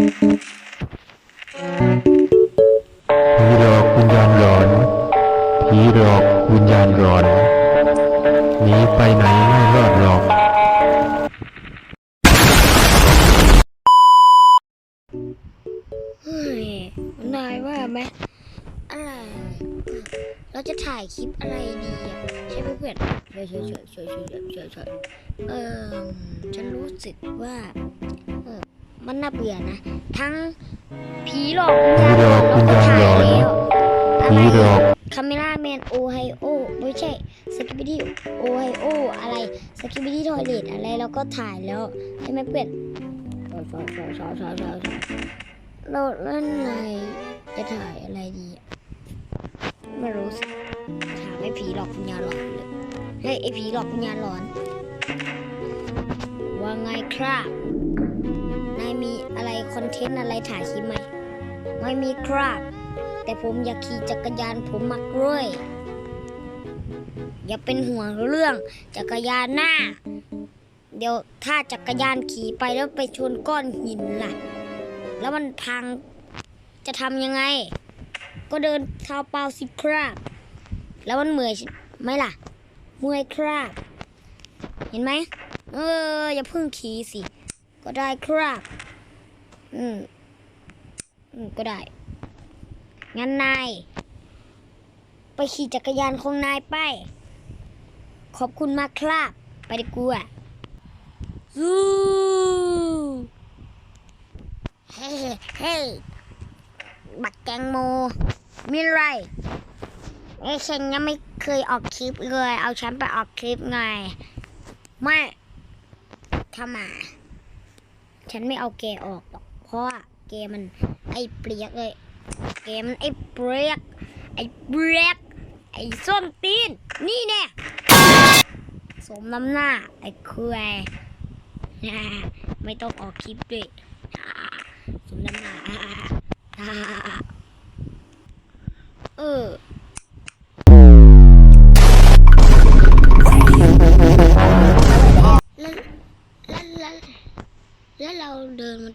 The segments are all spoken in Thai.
ผีหลอกวิญญาณหลอนผีหลอกวิญญาณหลอนหนีไปไหนไม่รอดหรอก เฮ้ยนายว่าไหมอะไร เราจะถ่ายคลิปอะไรดีอะใช่ไหมเพื่อนเฉยเฉยเฉยเฉยเฉยเฉยเออฉันรู้สึกว่า มันน่าเบื่อนะ ทั้งผีหลอกวิญญาณหลอนเราก็ถ่ายแล้วอะผีไรหลอกคาเมล่าแมนโอไฮโอไม่ใช่สกิบิดี้โอไฮโออะไรสกิบิดี้ทอยเลตอะไรเราก็ถ่ายแล้วใช่ไหมเพื่อนใช่ใช่ใช่ใช่ใช่ใช่เราเล่นอะไรจะถ่ายอะไรดีไม่รู้สิถามไอ้ผีหลอกวิญญาณหลอนเลยเฮ้ยไอ้ผีหลอกวิญญาณหลอนว่าไงครับ อะไรคอนเทนต์อะไรถ่ายคลิปไหมไม่มีครับ แต่ผมอยากขี่จักรยานผมมักเลยอย่าเป็นห่วงเรื่องจักรยานหน้า เดี๋ยวถ้าจักรยานขี่ไปแล้วไปชนก้อนหินล่ะ แล้วมันพังจะทำยังไง ก็เดินเท้าเปล่าสิครับ แล้วมันเมื่อยไหมล่ะเมื่อยครับ เห็นไหมเอออย่าเพิ่งขี่สิ ก็ได้ครับ อืม อืม ก็ได้ งั้นนาย ไปขี่จักรยานของนายไป ขอบคุณมากครับ ไปดีกว่าซูเฮ้เฮ้บักแกงโม มีอะไรไอ้ฉันยังไม่เคยออกคลิปเลย เอาฉันไปออกคลิปไง ไม่ทำไมฉันไม่เอาแกออกหรอก เพราะว่าแกมมันไอ้เปรียกเลย เกมมันไอ้เบรกไอ้เบรกไอ้ส้นตีน นี่แน่สมน้ำหน้า ไอ้คุยไม่ต้องออกคลิปด้วยสมน้ำหน้าเออ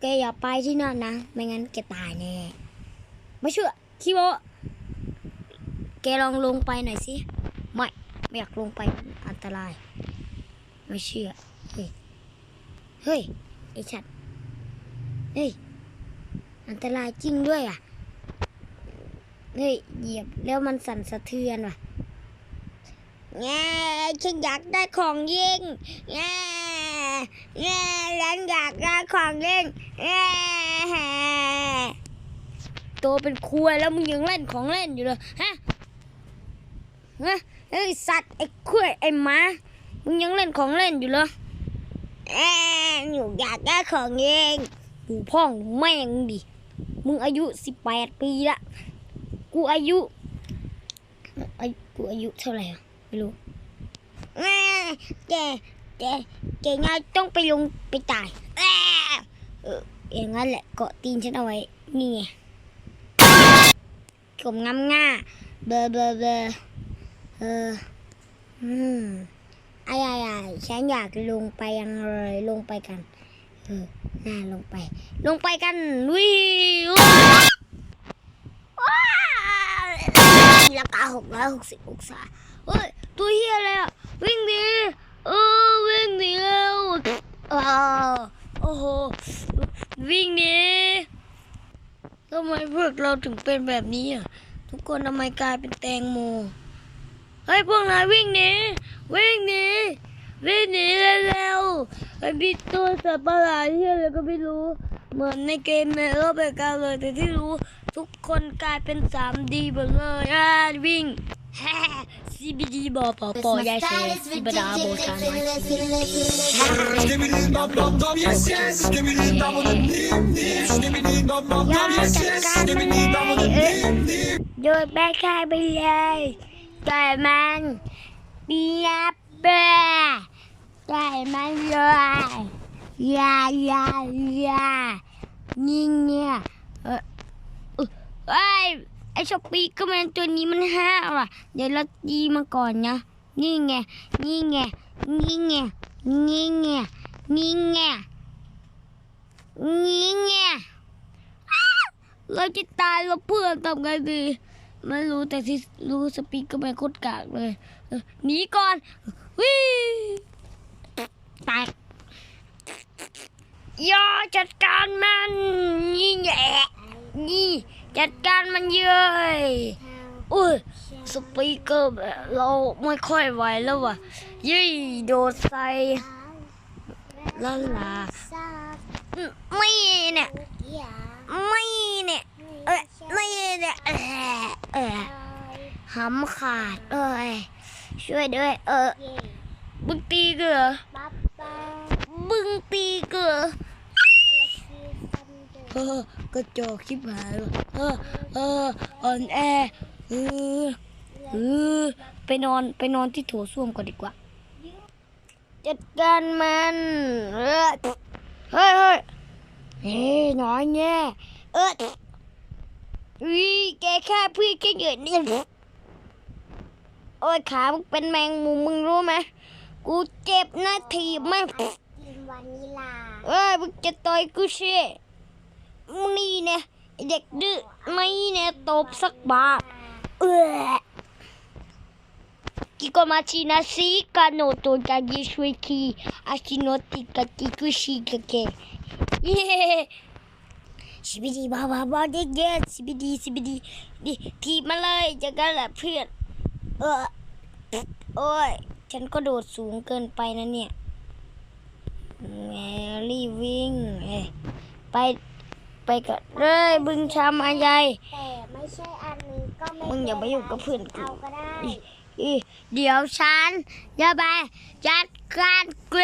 แกอย่าไปที่นั่นนะ ไม่งั้นแกตายแน่ไม่เชื่อคิโมแกลองลงไปหน่อยสิ ไม่ ไม่อยากลงไปอันตราย ไม่เชื่อ เฮ้ย เฮ้ย ไอชัด เฮ้ย อันตรายจริงด้วยอะ เฮ้ย เหยียบแล้วมันสั่นสะเทือนว่ะแง่ฉันอยากได้ของยิงแง่แง่ฉันอยากได้ ของยิงแง่โตเป็นครัวแล้วมึงยังเล่นของเล่นอยู่เลยฮะฮะไอสัตว์ไอ้ครัวไอ้หมามึงยังเล่นของเล่นอยู่เหรอแอบหนูอยากได้ของเองกูพ่องแม่งดิ มึงอายุสิบแปดปีละ กูอายุอายุกูอายุเท่าไหร่ไม่รู้แม่แกแกแกงายต้องไปลงไปตาย เอออย่างนั้นแหละเกาะตีนฉันเอาไว้ นี่ไงกลมงาง่าเบอร์เบอร์เบอร์เอออืมไอ้ไอ้ไอ้ฉันอยากลงไปยังเลยลงไปกันเออน่าลงไป ลงไปกันวิวว้าวราคาหกร้อยหกสิบองศาเฮ้ยตัวเฮียอะไรอะวิ่งหนีเออวิ่งหนีแล้วอ้าว อ้โห วิ่งหนีทำไมพวกเราถึงเป็นแบบนี้อะ ทุกคนทำไมกลายเป็นแตงโม เฮ้ยพวกนายวิ่งหนีวิ่งหนีวิ่งหนีเร็วๆไอ้พี่ตัวสัตว์ประหลาดที่อะไรก็ไม่รู้ เหมือนในเกมในโลกแบบกันเลยแต่ที่รู้ทุกคนกลายเป็น 3D หมดเลยวิ่ง Sibidi baba bo yes yes bravo Dur bakabilir Derman Bir yapı Derman yok Ya ya ya Ninja Ay ไอยมันเบียบเบ้อปปี้ก็แมนตัวนี้มันห้าวอะ เดี๋ยวเราตีมาก่อนนะ นี่ไง นี่ไง นี่ไง นี่ไง นี่ไง นี่ไง เราจะตายแล้วเพื่อนทำไงดีไม่รู้แต่ที่รู้สปีกก็ไม่โคตรกากเลยหนีก่อนวิแตกอย่าจัดการมันนี่แหละนี่ จัดการมันเย้ยอุ้ยสปีกเกอร์แบบเราไม่ค่อยไหวแล้วว่ะยี่โดดใส่ลาลาอืมไม่เนี่ยไม่เนี่ยเอ้ยไม่เนี่ยเออเออหำขาดเอ้ยช่วยด้วย เออบึงตีเกอบึงตีเกอ เออกระจอกชิบหายว่ะเออเอออ่อนแอเออเออไปนอนไปนอนที่โถส้วมก่อนดีกว่า จัดการมันเออเฮ้ยเฮ้ยเฮ้ยน้อยแน่เออวิแกแค่พี่แค่เหยื่อเนี่ยโอ้ยขามึงเป็นแมงมุมมึงรู้ไหมกูเจ็บนะทีบไม่กินวานิลาเอ้ยมึงจะต่อยกูเช่มึง นี่เนี่ยเด็กดื้อไม่เนี่ยตบสักบาทเออกิโกมาชินาซิกาโนโตจายิชวยคีอาชิโนติกาติกุชิกะเกเย้ชิบิดีบาบาบาเด็กเด็กชิบิดีชิบิดีดิทีมาเลยจะกันแหละเพื่อนเออโอ้ยฉันก็โดดสูงเกินไปนะเนี่ยแงรีบวิ่งไป ไปกันเลยบึงชามอายายแต่ไม่ใช่อันนี้ก็ไม่มึงอย่ามายุ่งกับเพื่อนกูเอาก็ได้อีเดี๋ยวฉันจะไปจัดการแก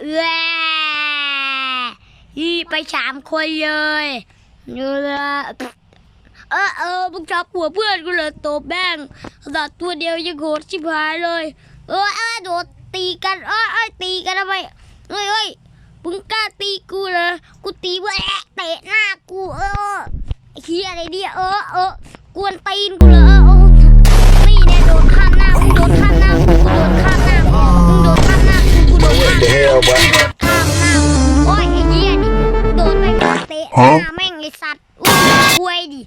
เอออีไปสามคนเลยเออเออเออมึงจับหัวเพื่อนกูเลยตบแบงขนาดตัวเดียวยังโหดชิบหายเลย เออเออโดดตีกันเออเออตีกันทำไมเฮ้ยเฮ้ย มึงกล้าตีกูเหรอกูตีเว้ยเตะหน้ากูเออไอ้เฮียอะไรเนี่ยเออเออกวนตีนกูเหรอเออเออนี่เนี่ยโดดข้ามหน้ากูโดดข้ามหน้ากูโดดข้ามหน้ามึงโดดข้ามหน้ากูโดดข้ามหน้า hell, boy? ข้ามหน้าโอ้ยไอ้เหี้ยนี่โดนไปเตะหน้าแม่งไอ้สัตว์อุ้ยดิ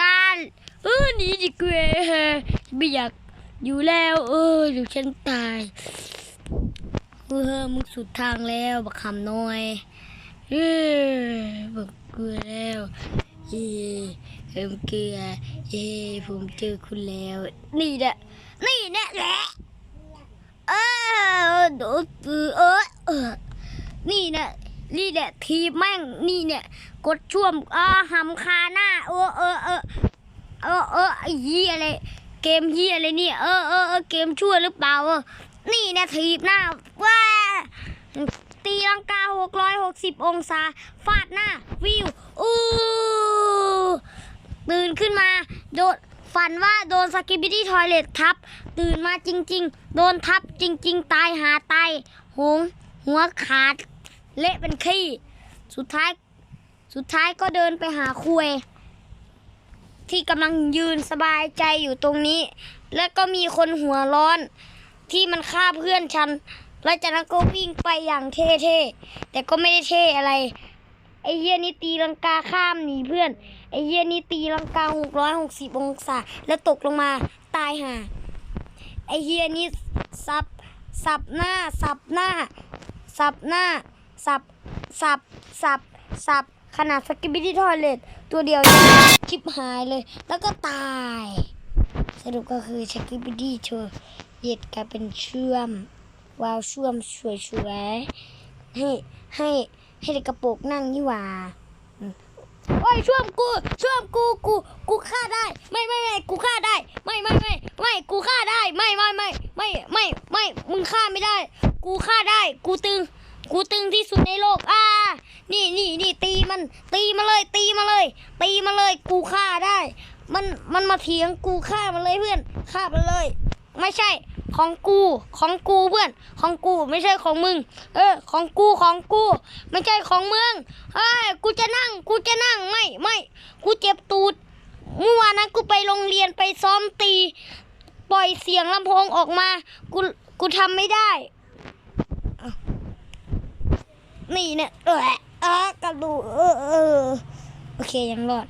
งานเออหนีดิเกวยไม่อยากอยู่แล้ว เอออยู่ฉันตาย เออมึงสุดทางแล้วบักคำน้อยเออบักเกลือแล้วเฮ้เอ็มเกลือเฮ้ผมเจอคุณแล้ว นี่แหละนี่แหละแหละเออโดดเออเออเออนี่เนี่ยนี่เนี่ยทีแม่งนี่เนี่ย กดช่วมอ่าหำคาหน้าเออเออเออเออเออเหี้ยอะไรเกมเหี้ยอะไรเนี่ยเออเออเออเกมชั่วหรือเปล่าเออ นี่เนี่ยทีบหน้าว้าตีลังกาหกร้อยหกสิบองศา ฟาดหน้า วิว อู้ตื่นขึ้นมา โดนฝันว่าโดนสกิบิตี้ทอยเลตทับ ตื่นมาจริง ๆ โดนทับจริง ๆ ตายหาตายหง หัวขาด เละเป็นขี้ สุดท้าย สุดท้ายก็เดินไปหาคุย ที่กำลังยืนสบายใจอยู่ตรงนี้ แล้วก็มีคนหัวร้อน ที่มันฆ่าเพื่อนฉัน แล้วจากนั้นก็วิ่งไปอย่างเท่ๆ แต่ก็ไม่ได้เท่อะไร ไอ้เหี้ยนี่ตีลังกาข้ามหนีเพื่อน ไอ้เหี้ยนี่ตีลังกาหกร้อยหกสิบองศา แล้วตกลงมาตายห่า ไอ้เฮียนี่สับ สับหน้า สับหน้า สับหน้า สับ สับ สับ สับ ขนาดสกิปปี้ทอยเลตตัวเดียวยังชิบหายเลย แล้วก็ตาย สรุปก็คือสกิปปี้เธอ เย็ดกลายเป็นเชื่อม วาวเชื่อมสวยๆให้ให้ให้เด็กกระโปรงนั่งยี่หว่าโอ้ยช่วยกูช่วยกูกูกูฆ่าได้ ไม่ไม่ไม่กูฆ่าได้ ไม่ไม่ไม่ไม่กูฆ่าได้ไม่ไม่ไม่ไม่ไม่ไม่มึงฆ่าไม่ได้ กูฆ่าได้ กูตึง กูตึงที่สุดในโลกอ่านี่นี่นี่ตีมัน ตีมาเลย ตีมาเลย ตีมาเลย กูฆ่าได้ มันมันมาเถียงกูฆ่ามันเลยเพื่อนฆ่ามันเลย ไม่ใช่ ของกู ของกูเพื่อน ของกูไม่ใช่ของมึง เออ ของกู ของกู ไม่ใช่ของมึงเฮ้ย กูจะนั่ง กูจะนั่ง ไม่ ไม่ กูเจ็บตูด เมื่อวานนั้นกูไปโรงเรียนไปซ้อมตี ปล่อยเสียงลำโพงออกมา กู กูทำไม่ได้ นี่เนี่ย เออเออกระดูเออเออ โอเคยังรอด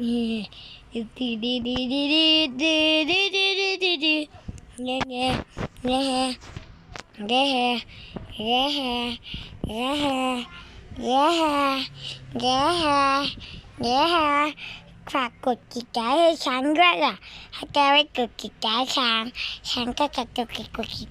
นี่ดีดีดีดีดีดีดีดีดี แง่แง่แง่แง่แง่แง่แง่แง่แง่ฝากกดกิจใจให้ฉันด้วยล่ะถ้าแกไม่กดกิจใจฉันฉันก็จะกดกิจกดกิจ